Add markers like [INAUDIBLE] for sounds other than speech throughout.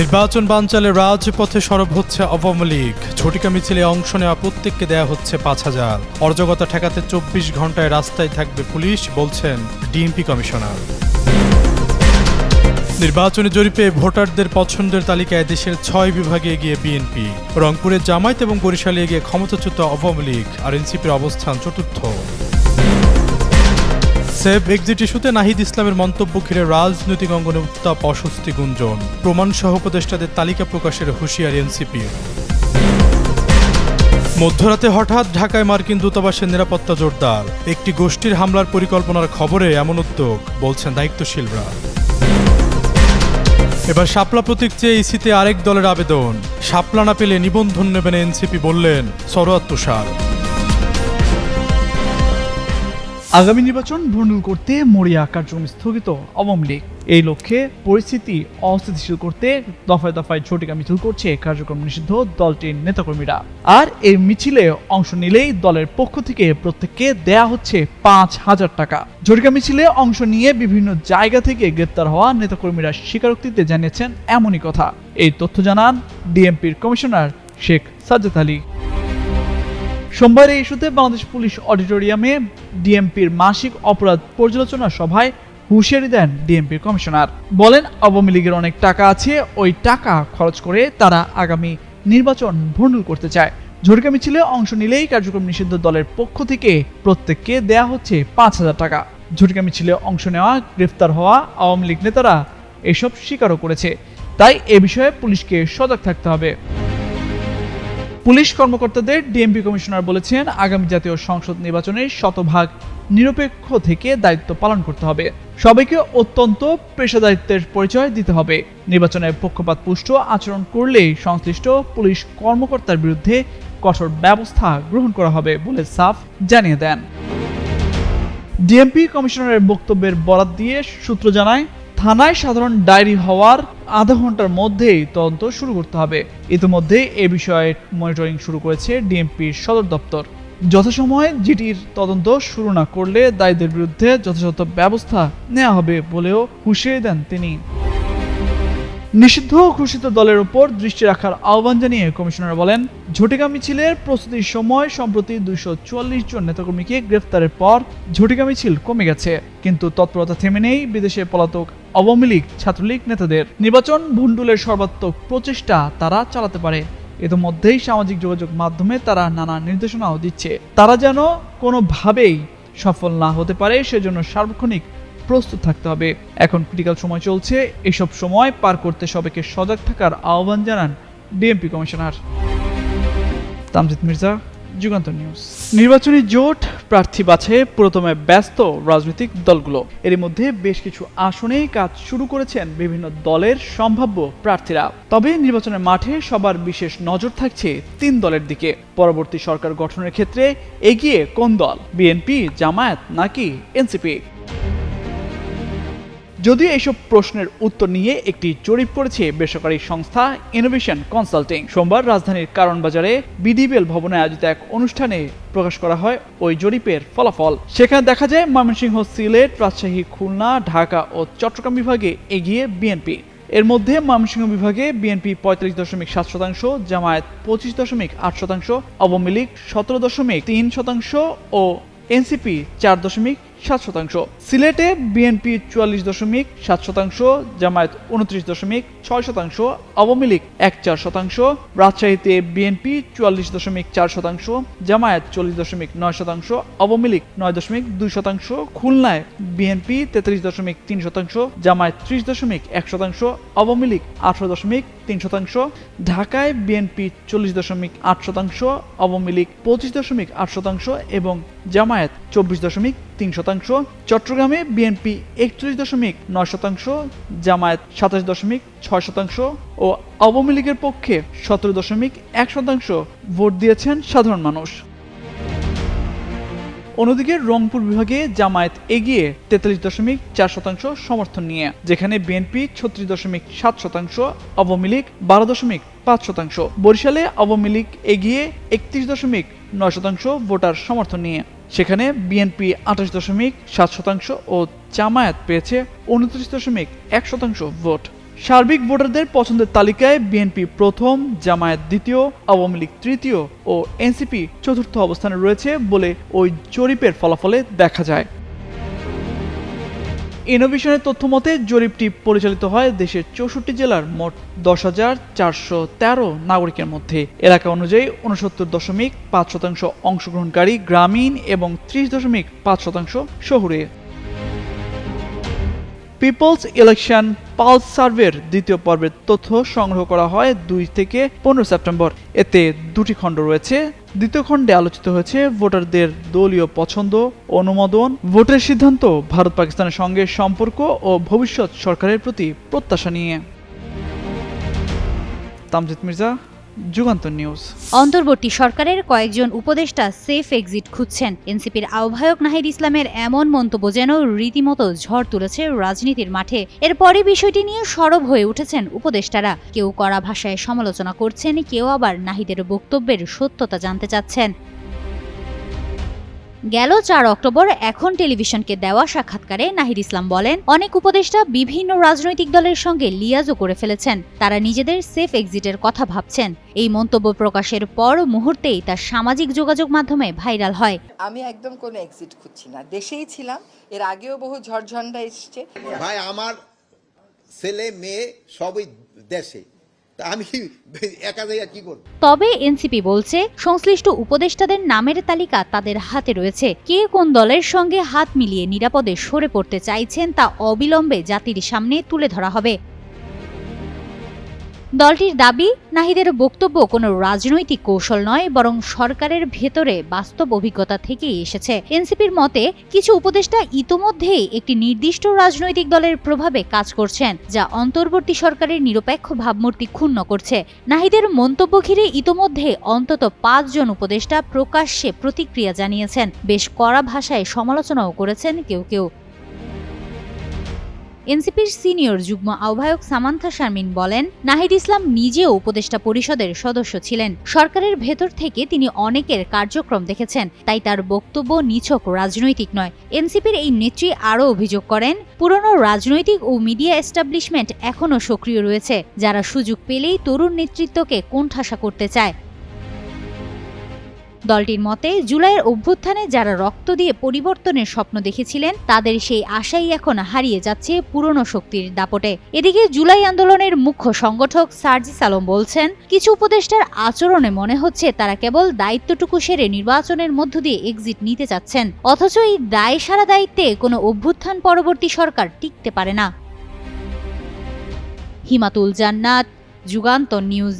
নির্বাচন বানচালে রাজপথে সরব হচ্ছে আওয়ামী লীগ। ঝটিকা মিছিলে অংশ নেওয়া প্রত্যেককে দেয়া হচ্ছে পাঁচ হাজার। অরাজকতা ঠেকাতে চব্বিশ ঘন্টায় রাস্তায় থাকবে পুলিশ, বলছেন ডিএমপি কমিশনার। নির্বাচনী জরিপে ভোটারদের পছন্দের তালিকায় দেশের ছয় বিভাগে এগিয়ে বিএনপি। রংপুরের জামায়াত এবং বরিশালে এগিয়ে ক্ষমতাচ্যুত আওয়ামী লীগ। আর এনসিপির অবস্থান চতুর্থ। সেভ এক্সিট ইস্যুতে নাহিদ ইসলামের মন্তব্য ঘিরে রাজনৈতিক অঙ্গনে উত্তাপ, অস্বস্তি, গুঞ্জন। প্রমাণসহ উপদেষ্টাদের তালিকা প্রকাশের হুঁশিয়ারি এনসিপির মধ্যরাতে হঠাৎ ঢাকায় মার্কিন দূতাবাসের নিরাপত্তা জোরদার। একটি গোষ্ঠীর হামলার পরিকল্পনার খবরে এমন উদ্যোগ, বলছেন দায়িত্বশীলরা। এবার শাপলা প্রতীক চেয়ে ইসিতে আরেক দলের আবেদন। শাপলা না পেলে নিবন্ধন নেবেন এনসিপি বললেন সরোয়াত তুষার। আগামী নির্বাচন ভণ্ডুল করতে মরিয়া কার্যক্রম স্থগিত আওয়ামী লীগ। এই লক্ষ্যে পরিস্থিতি অস্থিতিশীল করতে দফায় দফায় ঝটিকা মিছিল করছে কার্যক্রম নিষিদ্ধ দলটির নেতাকর্মীরা। আর এই মিছিলে অংশ নিলেই দলের পক্ষ থেকে প্রত্যেককে দেয়া হচ্ছে পাঁচ হাজার টাকা। ঝটিকা মিছিলে অংশ নিয়ে বিভিন্ন জায়গা থেকে গ্রেপ্তার হওয়া নেতাকর্মীরা স্বীকারোক্তিতে জানিয়েছেন এমনই কথা। এই তথ্য জানান ডিএমপির কমিশনার শেখ সাজ্জাদ আলী। সোমবার এই ইস্যুতে বাংলাদেশ পুলিশ অডিটোরিয়ামে ডিএমপির মাসিক অপরাধ পর্যালোচনা সভায় হুঁশিয়ারি দেন ডিএমপির কমিশনার। বলেন, আওয়ামী লীগের অনেক টাকা আছে, ওই টাকা খরচ করে তারা আগামী নির্বাচন ভণ্ডুল করতে চায়। ঝটিকা মিছিলে অংশ নিলেই কার্যক্রম নিষিদ্ধ দলের পক্ষ থেকে প্রত্যেককে দেয়া হচ্ছে পাঁচ হাজার টাকা। ঝটিকা মিছিলে অংশ নেওয়া, গ্রেফতার হওয়া আওয়ামী লীগ নেতারা এসব স্বীকারও করেছে। তাই এ বিষয়ে পুলিশকে সজাগ থাকতে হবে। পুলিশ কর্মকর্তাদের ডিএমপি কমিশনার বলেছেন, আগামী জাতীয় সংসদ নির্বাচনে শতভাগ নিরপেক্ষ থেকে দায়িত্ব পালন করতে হবে। সবাইকে অত্যন্ত পেশাদারিত্বের পরিচয় দিতে হবে। নির্বাচনে পক্ষপাত পুষ্ট আচরণ করলেই সংশ্লিষ্ট পুলিশ কর্মকর্তার বিরুদ্ধে কঠোর ব্যবস্থা গ্রহণ করা হবে বলে সাফ জানিয়ে দেন। ডিএমপি কমিশনারের বক্তব্যের বরাত দিয়ে সূত্র জানায় থানায় সাধারণ ডায়েরি হওয়ার আধা ঘণ্টার মধ্যেই তদন্ত শুরু করতে হবে। ইতিমধ্যে এ বিষয়ে মনিটরিং শুরু করেছে ডিএমপির সদর দপ্তর। যথাসময়ে জিটির তদন্ত শুরু না করলে দায়ীদের বিরুদ্ধে যথাযথ ব্যবস্থা নেওয়া হবে বলেও হুঁশিয়ে দেন তিনি। নিষিদ্ধ ঘোষিত দলের উপর দৃষ্টি রাখার আহ্বান জানিয়ে কমিশনার বলেন, ঝটিকা মিছিলের প্রস্তুতির সময় সম্প্রতি দুইশো চুয়াল্লিশ জন নেতাকর্মীকে গ্রেফতারের পর ঝটিকা মিছিল কমে গেছে। কিন্তু তৎপরতা থেমে নেই বিদেশে পলাতক আওয়ামী লীগ ছাত্রলীগ নেতাদের। নির্বাচন ভণ্ডুলের সর্বাত্মক প্রচেষ্টা তারা চালাতে পারে। ইতিমধ্যেই সামাজিক যোগাযোগ মাধ্যমে তারা নানা নির্দেশনাও দিচ্ছে। তারা যেন কোনোভাবেই সফল না হতে পারে, সেজন্য সার্বক্ষণিক প্রস্তুত থাকতে হবে। এখন ক্রিটিক্যাল সময় চলছে। এসব সময় পার করতে সবাইকে সজাগ থাকার আহ্বান জানান DMP commissioner. Tamjid Mirza, Jugantor news. নির্বাচনী জোট প্রার্থী বাছে প্রথমে ব্যস্ত রাজনৈতিক দলগুলো। এর মধ্যে বেশ কিছু আসনে কাজ শুরু করেছেন বিভিন্ন দলের সম্ভাব্য প্রার্থীরা। তবে নির্বাচনের মাঠে সবার বিশেষ নজর থাকছে তিন দলের দিকে। পরবর্তী সরকার গঠনের ক্ষেত্রে এগিয়ে কোন দল? বিএনপি জামায়াত নাকি এনসিপি যদিও এইসব প্রশ্নের উত্তর নিয়ে একটি জরিপ করেছে বেসরকারি সংস্থা ইনোভেশন কনসাল্টিং সোমবার রাজধানীর কারণ বাজারে বিডিবিএল ভবনে আয়োজিত এক অনুষ্ঠানে প্রকাশ করা হয় ওই জরিপের ফলাফল। সেখানে দেখা যায়, ময়মনসিংহ সিলেট, রাজশাহী, খুলনা, ঢাকা ও চট্টগ্রাম বিভাগে এগিয়ে বিএনপি। এর মধ্যে ময়মনসিংহ বিভাগে বিএনপি পঁয়তাল্লিশ দশমিক সাত শতাংশ, জামায়াত পঁচিশ দশমিক আট শতাংশ, আওয়ামী লীগ সতেরো দশমিক তিন শতাংশ ও এনসিপি চার দশমিক সাত শতাংশ। সিলেটে বিএনপি চুয়াল্লিশ দশমিক সাত শতাংশ, জামায়াত উনত্রিশ দশমিক ছয় শতাংশ, আওয়ামী লীগ এক চার শতাংশ, রাজশাহীতে বিএনপি চুয়াল্লিশ দশমিক চার শতাংশ, জামায়াত চল্লিশ দশমিক নয় শতাংশ, আওয়ামী লীগ নয় দশমিক দুই শতাংশ, খুলনায় বিএনপি তেত্রিশ দশমিক তিন শতাংশ, জামায়াত ত্রিশ দশমিক এক শতাংশ, আওয়ামী লীগ আঠারো দশমিক তিন শতাংশ, ঢাকায় বিএনপি চল্লিশ দশমিক আট শতাংশ, আওয়ামী লীগ পঁচিশ দশমিক আট শতাংশ এবং জামায়াত চব্বিশ দশমিক তিন শতাংশ, চট্টগ্রামে বিএনপি একচল্লিশ দশমিক নয় শতাংশ, জামায়াত সাতাশ দশমিক ছয় শতাংশ ও আওয়ামী লীগের পক্ষে সতেরো দশমিক এক শতাংশ ভোট দিয়েছেন সাধারণ মানুষ। অন্যদিকে রংপুর বিভাগে জামায়াত এগিয়ে তেতাল্লিশ দশমিক চার শতাংশ সমর্থন নিয়ে, যেখানে বিএনপি ছত্রিশ দশমিক সাত শতাংশ, আওয়ামী লীগ বারো দশমিক পাঁচ শতাংশ। বরিশালে আওয়ামী লীগ এগিয়ে একত্রিশ দশমিক নয় শতাংশ ভোটার সমর্থন নিয়ে। সেখানে বিএনপি আঠাশ দশমিক সাত শতাংশ ও জামায়াত পেয়েছে উনত্রিশ দশমিক এক শতাংশ ভোট। সার্বিক ভোটারদের পছন্দের তালিকায় বিএনপি প্রথম, জামায়াত দ্বিতীয়, আওয়ামী লীগ তৃতীয় ও এনসিপি চতুর্থ অবস্থানে রয়েছে বলে ওই জরিপের ফলাফলে দেখা যায়। ইনোভেশনের তথ্য মতে জরিপটি পরিচালিত হয় দেশের চৌষট্টি জেলার মোট দশ হাজার চারশো তেরো নাগরিকের মধ্যে। এলাকা অনুযায়ী উনসত্তর দশমিক পাঁচ শতাংশ অংশগ্রহণকারী গ্রামীণ এবং ত্রিশ দশমিক পাঁচ শতাংশ শহুরে। পিপলস ইলেকশন পালস সার্ভের দ্বিতীয় পর্বের তথ্য সংগ্রহ করা হয় দুই থেকে পনেরো সেপ্টেম্বর। এতে দুটি খণ্ড রয়েছে। দ্বিতীয় খণ্ডে আলোচিত হয়েছে ভোটারদের দলীয় পছন্দ, অনুমোদন, ভোটের সিদ্ধান্ত, ভারত পাকিস্তানের সঙ্গে সম্পর্ক ও ভবিষ্যৎ সরকারের প্রতি প্রত্যাশা নিয়ে। তামজিদ মির্জা যুগান্তর নিউজ। অন্তর্বর্তী সরকারের কয়েকজন উপদেষ্টা সেফ এক্সিট খুঁজছেন। এনসিপির আহ্বায়ক নাহিদ ইসলামের এমন মন্তব্য যেন রীতিমতো ঝড় তুলেছে রাজনীতির মাঠে। এরপরই বিষয়টি নিয়ে সরব হয়ে উঠেছেন উপদেষ্টারা। কেউ কড়া ভাষায় সমালোচনা করছেন, কেউ আবার নাহিদের বক্তব্যের সত্যতা জানতে চাচ্ছেন। গেল চার অক্টোবর এখন টেলিভিশনকে দেওয়া সাক্ষাৎকারে নাহিদ ইসলাম বলেন অনেক উপদেষ্টা বিভিন্ন রাজনৈতিক দলের সঙ্গে লিয়াজও করে ফেলেছেন। তারা নিজেদের সেফ এক্সিটের কথা ভাবছেন। এই মন্তব্য প্রকাশের পর মুহূর্তেই তা সামাজিক যোগাযোগ মাধ্যমে ভাইরাল হয়। আমি একদম কোনো এক্সিট খুঁজছি না। দেশেই ছিলাম এর আগেও বহু ঝড়ঝণ্ডা এসছে। ভাই আমার ছেলে মেয়ে সবই দেশে। [LAUGHS] তবে এনসিপি বলছে, সংশ্লিষ্ট উপদেষ্টাদের নামের তালিকা তাদের হাতে রয়েছে। কে কোন দলের সঙ্গে হাত মিলিয়ে নিরাপদে সরে পড়তে চাইছেন তা অবিলম্বে জাতির সামনে তুলে ধরা হবে। দলটির দাবি, নাহিদের বক্তব্য কোনো রাজনৈতিক কৌশল নয়, বরং সরকারের ভেতরে বাস্তব অভিজ্ঞতা থেকেই এসেছে। এনসিপির মতে, কিছু উপদেষ্টা ইতোমধ্যেই একটি নির্দিষ্ট রাজনৈতিক দলের প্রভাবে কাজ করছেন, যা অন্তর্বর্তী সরকারের নিরপেক্ষ ভাবমূর্তি ক্ষুণ্ণ করছে। নাহিদের মন্তব্য ঘিরে ইতোমধ্যে অন্তত পাঁচজন উপদেষ্টা প্রকাশ্যে প্রতিক্রিয়া জানিয়েছেন। বেশ কড়া ভাষায় সমালোচনাও করেছেন কেউ কেউ। এনসিপির সিনিয়র যুগ্ম আহ্বায়ক সামান্থা শারমিন বলেন, নাহিদ ইসলাম নিজেও উপদেষ্টা পরিষদের সদস্য ছিলেন। সরকারের ভেতর থেকে তিনি অনেকের কার্যক্রম দেখেছেন, তাই তার বক্তব্য নিছক রাজনৈতিক নয়। এনসিপির এই নেত্রী আরও অভিযোগ করেন, পুরনো রাজনৈতিক ও মিডিয়া এস্টাবলিশমেন্ট এখনও সক্রিয় রয়েছে, যারা সুযোগ পেলেই তরুণ নেতৃত্বকে কোণঠাসা করতে চায়। দলটির মতে, জুলাইয়ের অভ্যুত্থানে যারা রক্ত দিয়ে পরিবর্তনের স্বপ্ন দেখেছিলেন, তাদের সেই আশাই এখন হারিয়ে যাচ্ছে পুরনো শক্তির দাপটে। এদিকে জুলাই আন্দোলনের মুখ্য সংগঠক সার্জিস আলম বলছেন, কিছু উপদেষ্টার আচরণে মনে হচ্ছে তারা কেবল দায়িত্বটুকু সেরে নির্বাচনের মধ্য দিয়ে এক্সিট নিতে চাচ্ছেন, অথচ এই দায় সারা দায়িত্বে কোনো অভ্যুত্থান পরবর্তী সরকার টিকতে পারে না। হিমাতুল জান্নাত, যুগান্তর নিউজ।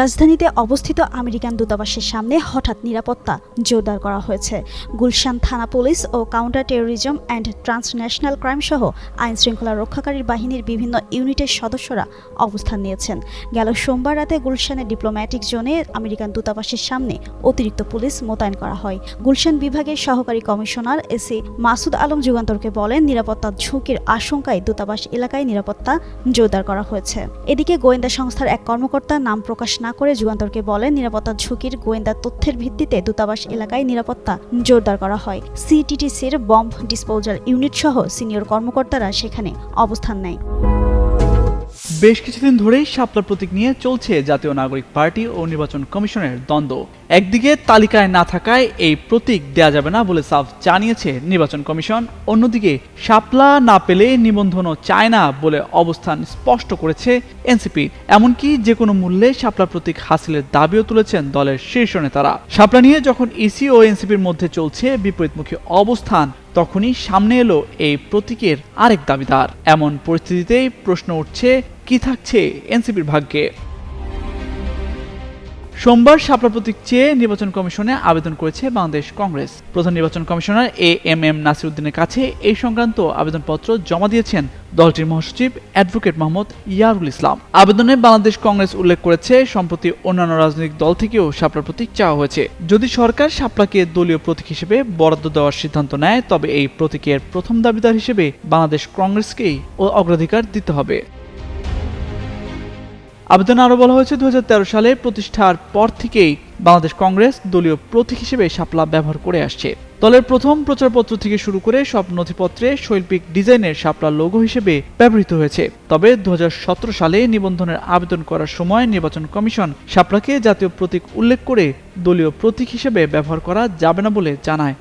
রাজধানীতে অবস্থিত আমেরিকান দূতাবাসের সামনে হঠাৎ নিরাপত্তা জোরদার করা হয়েছে। গুলশান থানা police O counter terrorism and transnational crime সহ আইন শৃঙ্খলা রক্ষাকারী বাহিনীর বিভিন্ন ইউনিটের সদস্যরা অবস্থান নিয়েছেন। গেল সোমবার রাতে গুলশানের ডিপ্লোম্যাটিক জোনে আমেরিকান দূতাবাসের সামনে অতিরিক্ত পুলিশ মোতায়েন করা হয়। গুলশান বিভাগের সহকারী কমিশনার এসি মাসুদ আলম যুগান্তরকে বলেন, নিরাপত্তা ঝুঁকির আশঙ্কায় দূতাবাস এলাকায় নিরাপত্তা জোরদার করা হয়েছে। এদিকে গোয়েন্দা সংস্থার এক কর্মকর্তা নাম প্রকাশ না করে যুগান্তরকে বলেন, নিরাপত্তা ঝুঁকির গোয়েন্দা তথ্যের ভিত্তিতে দূতাবাস এলাকায় নিরাপত্তা জোরদার করা হয়। সিটিটিসির বম্ব ডিসপোজাল ইউনিট সহ সিনিয়র কর্মকর্তারা সেখানে অবস্থান নেয়। বেশ কিছুদিন ধরেই শাপলা প্রতীক নিয়ে চলছে জাতীয় নাগরিক পার্টি ও নির্বাচন কমিশনের দ্বন্দ্ব। একদিকে তালিকায় না থাকায় এই প্রতীক দেয়া যাবে না বলে সাফ জানিয়েছে নির্বাচন কমিশন। অন্যদিকে শাপলা না পেলে নিবন্ধনও চায় না বলে অবস্থান স্পষ্ট করেছে এনসিপি। এমনকি যে কোনো মূল্যে শাপলা প্রতীক হাসিলের দাবিও তুলেছেন দলের শীর্ষ নেতারা। শাপলা নিয়ে যখন ইসি ও এনসিপির মধ্যে চলছে বিপরীতমুখী অবস্থান তখনই সামনে এলো এই প্রতীকের আরেক দাবিদার। এমন পরিস্থিতিতেই প্রশ্ন উঠছে, কি থাকছে এনসিপির ভাগ্যে? সোমবার শাপলা প্রতীক চেয়ে নির্বাচন কমিশনে আবেদন করেছে বাংলাদেশ কংগ্রেস। প্রধান নির্বাচন কমিশনার এ এম এম নাসিরুদ্দিনের কাছে এই সংক্রান্ত আবেদনপত্র জমা দিয়েছেন দলটির মহাসচিব অ্যাডভোকেট মোহাম্মদ ইয়ারুল ইসলাম। আবেদনে বাংলাদেশ কংগ্রেস উল্লেখ করেছে, সম্প্রতি অন্যান্য রাজনৈতিক দল থেকেও শাপলা প্রতীক চাওয়া হয়েছে। যদি সরকার শাপলাকে দলীয় প্রতীক হিসেবে বরাদ্দ দেওয়ার সিদ্ধান্ত নেয়, তবে এই প্রতীকের প্রথম দাবিদার হিসেবে বাংলাদেশ কংগ্রেসকেই অগ্রাধিকার দিতে হবে। আবেদনে আরও বলা হয়েছে দু হাজার তেরো সালে প্রতিষ্ঠার পর থেকেই বাংলাদেশ কংগ্রেস দলীয় প্রতীক হিসেবে শাপলা ব্যবহার করে আসছে। দলের প্রথম প্রচারপত্র থেকে শুরু করে সব নথিপত্রে শৈল্পিক ডিজাইনের শাপলা লোগো হিসেবে ব্যবহৃত হয়েছে। তবে দু হাজার সতেরো সালে নিবন্ধনের আবেদন করার সময় নির্বাচন কমিশন শাপলাকে জাতীয় প্রতীক উল্লেখ করে দলীয় প্রতীক হিসেবে ব্যবহার করা যাবে না বলে জানায়।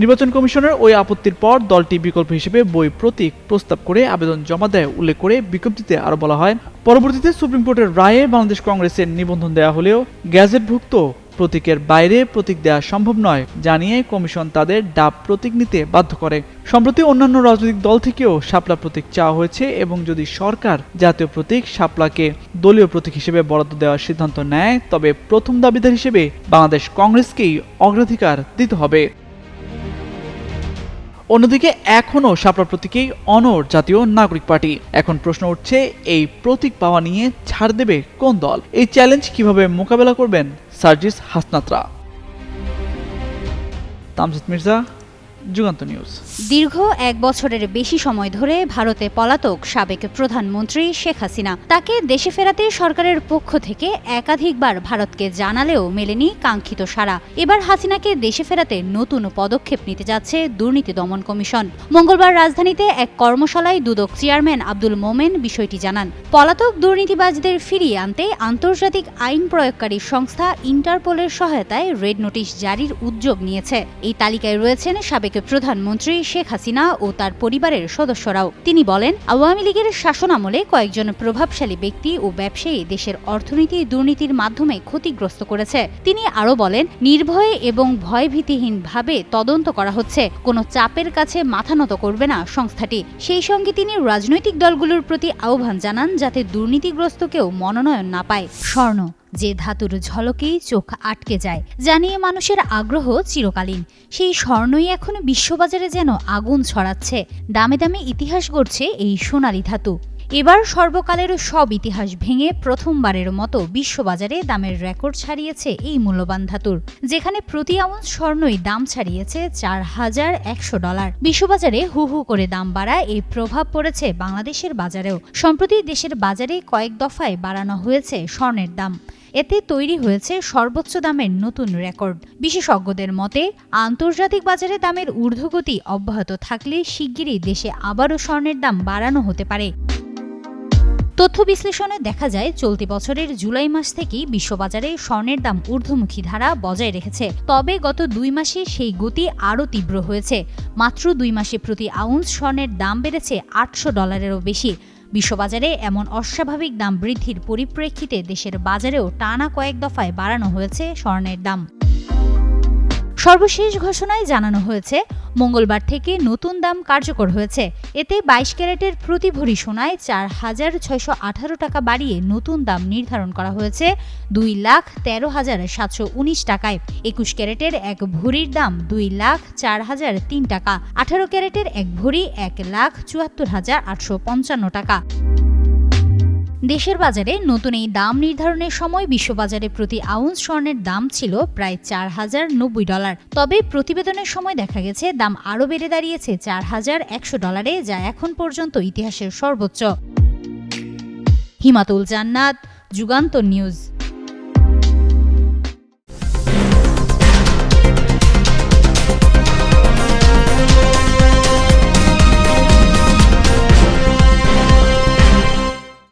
নির্বাচন কমিশনের ওই আপত্তির পর দলটি বিকল্প হিসেবে বই প্রতীক প্রস্তাব করে আবেদন জমা দেয় উল্লেখ করে বিজ্ঞপ্তিতে আরও বলা হয়। পরবর্তীতে সুপ্রিম কোর্টের রায়ে বাংলাদেশ কংগ্রেসের নিবন্ধন দেওয়া হলেও গ্যাজেটভুক্ত প্রতীকের বাইরে প্রতীক দেওয়া সম্ভব নয় জানিয়ে কমিশন তাদের ডাব প্রতীক নিতে বাধ্য করে। সম্প্রতি অন্যান্য রাজনৈতিক দল থেকেও শাপলা প্রতীক চাওয়া হয়েছে এবং যদি সরকার জাতীয় প্রতীক শাপলাকে দলীয় প্রতীক হিসেবে বরাদ্দ দেওয়ার সিদ্ধান্ত নেয়, তবে প্রথম দাবিদার হিসেবে বাংলাদেশ কংগ্রেসকেই অগ্রাধিকার দিতে হবে। অন্যদিকে, এখনও সাপড়া প্রতীকেই অনর জাতীয় নাগরিক পার্টি। এখন প্রশ্ন উঠছে, এই প্রতীক পাওয়া নিয়ে ছাড় দেবে কোন দল? এই চ্যালেঞ্জ কীভাবে মোকাবেলা করবেন সার্জিস হাসনাত্রা? তামজিদ মির্জা, যুগান্ত নিউজ। দীর্ঘ এক বছরের বেশি সময় ধরে ভারতে পলাতক সাবেক প্রধানমন্ত্রী শেখ হাসিনা। তাকে দেশে ফেরাতে সরকারের পক্ষ থেকে একাধিকবার ভারতকে জানালেও মেলেনি কাঙ্ক্ষিত সারা এবার হাসিনাকে দেশে ফেরাতে নতুন পদক্ষেপ নিতে যাচ্ছে দুর্নীতি দমন কমিশন। মঙ্গলবার রাজধানীতে এক কর্মশালায় দুদক চেয়ারম্যান আব্দুল মোমেন বিষয়টি জানান। পলাতক দুর্নীতিবাজদের ফিরিয়ে আনতে আন্তর্জাতিক আইন প্রয়োগকারী সংস্থা ইন্টারপোলের সহায়তায় রেড নোটিশ জারির উদ্যোগ নিয়েছে। এই তালিকায় রয়েছেন সাবেক প্রধানমন্ত্রী শেখ হাসিনা ও তার পরিবারের সদস্যরাও। তিনি বলেন, আওয়ামী লীগের শাসনামলে কয়েকজন প্রভাবশালী ব্যক্তি ও ব্যবসায়ী দেশের অর্থনীতি, দুর্নীতির মাধ্যমে ক্ষতিগ্রস্ত করেছে। তিনি আরও বলেন, নির্ভয়ে এবং ভয়ভীতিহীনভাবে তদন্ত করা হচ্ছে। কোনো চাপের কাছে মাথা নত করবে না সংস্থাটি। সেই সঙ্গে তিনি রাজনৈতিক দলগুলোর প্রতি আহ্বান জানান যাতে দুর্নীতিগ্রস্ত কেউ মনোনয়ন না পায়। স্বর্ণ যে ধাতুর ঝলকেই চোখ আটকে যায়, জানিয়ে মানুষের আগ্রহ চিরকালীন। সেই স্বর্ণই এখন বিশ্ববাজারে যেন আগুন ছড়াচ্ছে। দামে দামে ইতিহাস গড়ছে এই সোনালি ধাতু। এবার সর্বকালের সব ইতিহাস ভেঙে প্রথমবারের মতো বিশ্ববাজারে দামের রেকর্ড ছাড়িয়েছে এই মূল্যবান ধাতুর, যেখানে প্রতি আউন্স স্বর্ণই দাম ছাড়িয়েছে চার হাজার একশো ডলার। বিশ্ববাজারে হু হু করে দাম বাড়ায় এই প্রভাব পড়েছে বাংলাদেশের বাজারেও। সম্প্রতি দেশের বাজারে কয়েক দফায় বাড়ানো হয়েছে স্বর্ণের দাম। এতে তৈরি হয়েছে সর্বোচ্চ দামের নতুন রেকর্ড। বিশেষজ্ঞদের মতে, আন্তর্জাতিক বাজারে দামের ঊর্ধ্বগতি অব্যাহত থাকলে শিগগিরই দেশে আবারও স্বর্ণের দাম বাড়ানো হতে পারে। তথ্য বিশ্লেষণে দেখা যায়, চলতি বছরের জুলাই মাস থেকেই বিশ্ববাজারে স্বর্ণের দাম ঊর্ধ্বমুখী ধারা বজায় রেখেছে। তবে গত দুই মাসে সেই গতি আরও তীব্র হয়েছে। মাত্র দুই মাসে প্রতি আউন্স স্বর্ণের দাম বেড়েছে আটশো ডলারেরও বেশি। বিশ্ববাজারে এমন অস্বাভাবিক দাম বৃদ্ধির পরিপ্রেক্ষিতে দেশের বাজারেও টানা কয়েক দফায় বাড়ানো হয়েছে স্বর্ণের দাম। সর্বশেষ ঘোষণায় জানানো হয়েছে মঙ্গলবার থেকে নতুন দাম কার্যকর হয়েছে। এতে বাইশ ক্যারেটের প্রতি ভরি সোনায় চার হাজার ছয়শো আঠারো টাকা বাড়িয়ে নতুন দাম নির্ধারণ করা হয়েছে। দুই লাখ তেরো হাজার সাতশো উনিশ টাকায়। একুশ ক্যারেটের এক ভরির দাম দুই লাখ চার হাজার তিন টাকা। আঠারো ক্যারেটের এক ভরি এক লাখ চুয়াত্তর হাজার আটশো পঞ্চান্ন টাকা। দেশের বাজারে নতুন এই দাম নির্ধারণের সময় বিশ্ববাজারে প্রতি আউন্স স্বর্ণের দাম ছিল প্রায় চার হাজার নব্বই ডলার। তবে প্রতিবেদনের সময় দেখা গেছে, দাম আরও বেড়ে দাঁড়িয়েছে চার হাজার একশো ডলারে, যা এখন পর্যন্ত ইতিহাসের সর্বোচ্চ। হিমাতুল জান্নাত, যুগান্তর নিউজ।